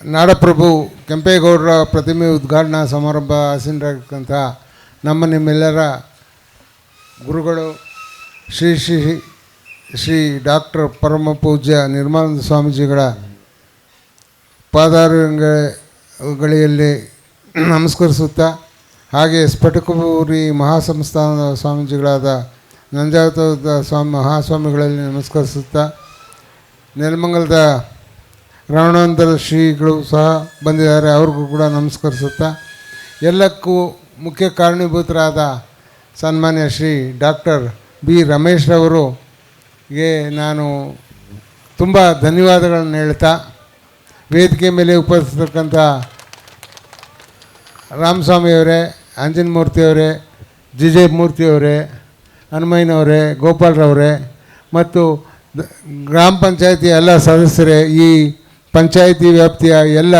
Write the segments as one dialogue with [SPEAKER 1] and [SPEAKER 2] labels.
[SPEAKER 1] ನಾಡಪ್ರಭು ಕೆಂಪೇಗೌಡರ ಪ್ರತಿಮೆ ಉದ್ಘಾಟನಾ ಸಮಾರಂಭ ಆಸೀನರಾಗಕ್ಕಂಥ ನಮ್ಮ ನಿಮ್ಮೆಲ್ಲರ ಗುರುಗಳು, ಶ್ರೀ ಶ್ರೀ ಶ್ರೀ ಡಾಕ್ಟರ್ ಪರಮ ಪೂಜ್ಯ ನಿರ್ಮಾನಂದ ಸ್ವಾಮೀಜಿಗಳ ಪಾದಾರಗಳಲ್ಲಿ ನಮಸ್ಕರಿಸುತ್ತಾ ಹಾಗೆ ಸ್ಫಟಿಕಪುರಿ ಮಹಾಸಂಸ್ಥಾನದ ಸ್ವಾಮೀಜಿಗಳಾದ ನಂಜಾವತಾರದ ಸ್ವಾಮಿ ಮಹಾಸ್ವಾಮಿಗಳಲ್ಲಿ ನಮಸ್ಕರಿಸುತ್ತಾ, ನೆಲಮಂಗಲದ ರಾವಣಾನಂದರ ಶ್ರೀಗಳು ಸಹ ಬಂದಿದ್ದಾರೆ, ಅವ್ರಿಗೂ ಕೂಡ ನಮಸ್ಕರಿಸುತ್ತಾ. ಎಲ್ಲಕ್ಕೂ ಮುಖ್ಯ ಕಾರಣೀಭೂತರಾದ ಸನ್ಮಾನ್ಯ ಶ್ರೀ ಡಾಕ್ಟರ್ ಬಿ ರಮೇಶ್ರವರು ಗೆ ನಾನು ತುಂಬ ಧನ್ಯವಾದಗಳನ್ನು ಹೇಳ್ತಾ, ವೇದಿಕೆ ಮೇಲೆ ಉಪಸ್ಥಿತಕ್ಕಂಥ ರಾಮಸ್ವಾಮಿಯವರೇ ಆಂಜನಮೂರ್ತಿಯವರೇ ಜಿಜೆ ಮೂರ್ತಿಯವರೇ ಹನುಮಯ್ಯನವರೇ ಗೋಪಾಲ್ರವರೇ ಮತ್ತು ಗ್ರಾಮ ಪಂಚಾಯತಿ ಎಲ್ಲ ಸದಸ್ಯರೇ ಈ ಪಂಚಾಯಿತಿ ವ್ಯಾಪ್ತಿಯ ಎಲ್ಲ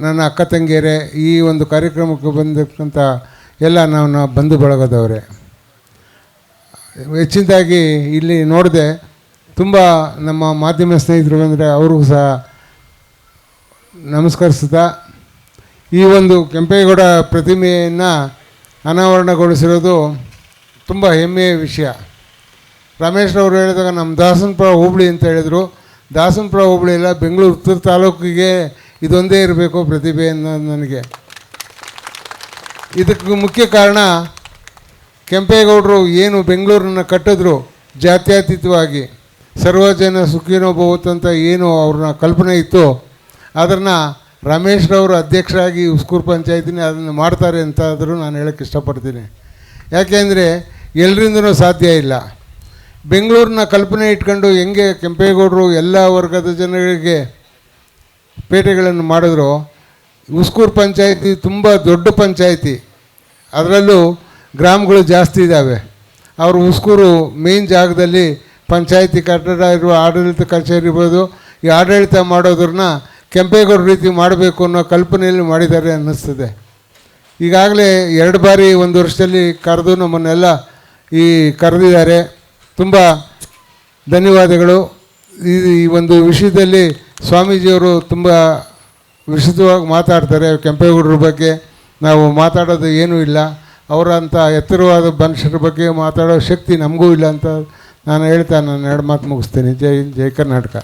[SPEAKER 1] ನನ್ನ ಅಕ್ಕ ತಂಗಿಯರೇ, ಈ ಒಂದು ಕಾರ್ಯಕ್ರಮಕ್ಕೆ ಬಂದಕ್ಕಂಥ ಎಲ್ಲ ನಾನು ಬಂಧು ಬಳಗದವರೇ. ಹೆಚ್ಚಿನದಾಗಿ ಇಲ್ಲಿ ನೋಡಿದೆ ತುಂಬ ನಮ್ಮ ಮಾಧ್ಯಮ ಸ್ನೇಹಿತರು ಬಂದರೆ ಅವ್ರಿಗೂ ಸಹ ನಮಸ್ಕರಿಸ್ತಾ ಈ ಒಂದು ಕೆಂಪೇಗೌಡ ಪ್ರತಿಮೆಯನ್ನು ಅನಾವರಣಗೊಳಿಸಿರೋದು ತುಂಬ ಹೆಮ್ಮೆಯ ವಿಷಯ. ರಮೇಶ್ರವರು ಹೇಳಿದಾಗ ನಮ್ಮ ದಾಸನಪುರ ಹೋಬಳಿ ಅಂತ ಹೇಳಿದರು. ದಾಸನಪುರ ಹೋಬಳಿ ಇಲ್ಲ ಬೆಂಗಳೂರು ಉತ್ತರ ತಾಲೂಕಿಗೆ ಇದೊಂದೇ ಇರಬೇಕು ಪ್ರತಿಭೆ ಅನ್ನೋದು ನನಗೆ. ಇದಕ್ಕೆ ಮುಖ್ಯ ಕಾರಣ ಕೆಂಪೇಗೌಡರು ಏನು ಬೆಂಗಳೂರನ್ನ ಕಟ್ಟಿದ್ರು ಜಾತ್ಯತೀತವಾಗಿ. ಸರ್ವಜನ ಸುಖಿನೋ ಭವತ್ ಅಂತ ಏನು ಅವ್ರನ್ನ ಕಲ್ಪನೆ ಇತ್ತು. ಅದನ್ನು ರಮೇಶ್ರವರು ಅಧ್ಯಕ್ಷರಾಗಿ ಉಸ್ಕೂರು ಪಂಚಾಯತಿನ ಅದನ್ನು ಮಾಡ್ತಾರೆ ಅಂತ ಆದರೂ ನಾನು ಹೇಳೋಕ್ಕೆ ಇಷ್ಟಪಡ್ತೀನಿ. ಯಾಕೆಂದರೆ ಎಲ್ಲರಿಂದನೂ ಸಾಧ್ಯ ಇಲ್ಲ. ಬೆಂಗಳೂರಿನ ಕಲ್ಪನೆ ಇಟ್ಕೊಂಡು ಹೆಂಗೆ ಕೆಂಪೇಗೌಡರು ಎಲ್ಲ ವರ್ಗದ ಜನಗಳಿಗೆ ಪೇಟೆಗಳನ್ನು ಮಾಡಿದ್ರು. ಉಸ್ಕೂರು ಪಂಚಾಯಿತಿ ತುಂಬ ದೊಡ್ಡ ಪಂಚಾಯಿತಿ. ಅದರಲ್ಲೂ ಗ್ರಾಮಗಳು ಜಾಸ್ತಿ ಇದ್ದಾವೆ ಅವರು ಉಸ್ಕೂರು ಮೇನ್ ಜಾಗದಲ್ಲಿ ಪಂಚಾಯಿತಿ ಕಟ್ಟಡ ಇರುವ ಆಡಳಿತ ಕಚೇರಿ ಇರ್ಬೋದು, ಈ ಆಡಳಿತ ಮಾಡೋದ್ರನ್ನ ಕೆಂಪೇಗೌಡ ರೀತಿ ಮಾಡಬೇಕು ಅನ್ನೋ ಕಲ್ಪನೆಯಲ್ಲಿ ಮಾಡಿದ್ದಾರೆ ಅನ್ನಿಸ್ತದೆ. ಈಗಾಗಲೇ ಎರಡು ಬಾರಿ ಒಂದು ವರ್ಷದಲ್ಲಿ ಕರೆದು ನಮ್ಮನ್ನೆಲ್ಲ ಈ ಕರೆದಿದ್ದಾರೆ. ತುಂಬ ಧನ್ಯವಾದಗಳು. ಈ ಒಂದು ವಿಷಯದಲ್ಲಿ ಸ್ವಾಮೀಜಿಯವರು ತುಂಬ ವಿಶಿಷ್ಟವಾಗಿ ಮಾತಾಡ್ತಾರೆ ಕೆಂಪೇಗೌಡರ ಬಗ್ಗೆ. ನಾವು ಮಾತಾಡೋದು ಏನೂ ಇಲ್ಲ. ಅವರಂಥ ಎತ್ತರವಾದ ಮನುಷ್ಯರ ಬಗ್ಗೆ ಮಾತಾಡೋ ಶಕ್ತಿ ನಮಗೂ ಇಲ್ಲ ಅಂತ ನಾನು ಹೇಳ್ತಾ ನಾನು ಎರಡು ಮಾತು ಮುಗಿಸ್ತೀನಿ. ಜೈ ಜೈ ಕರ್ನಾಟಕ.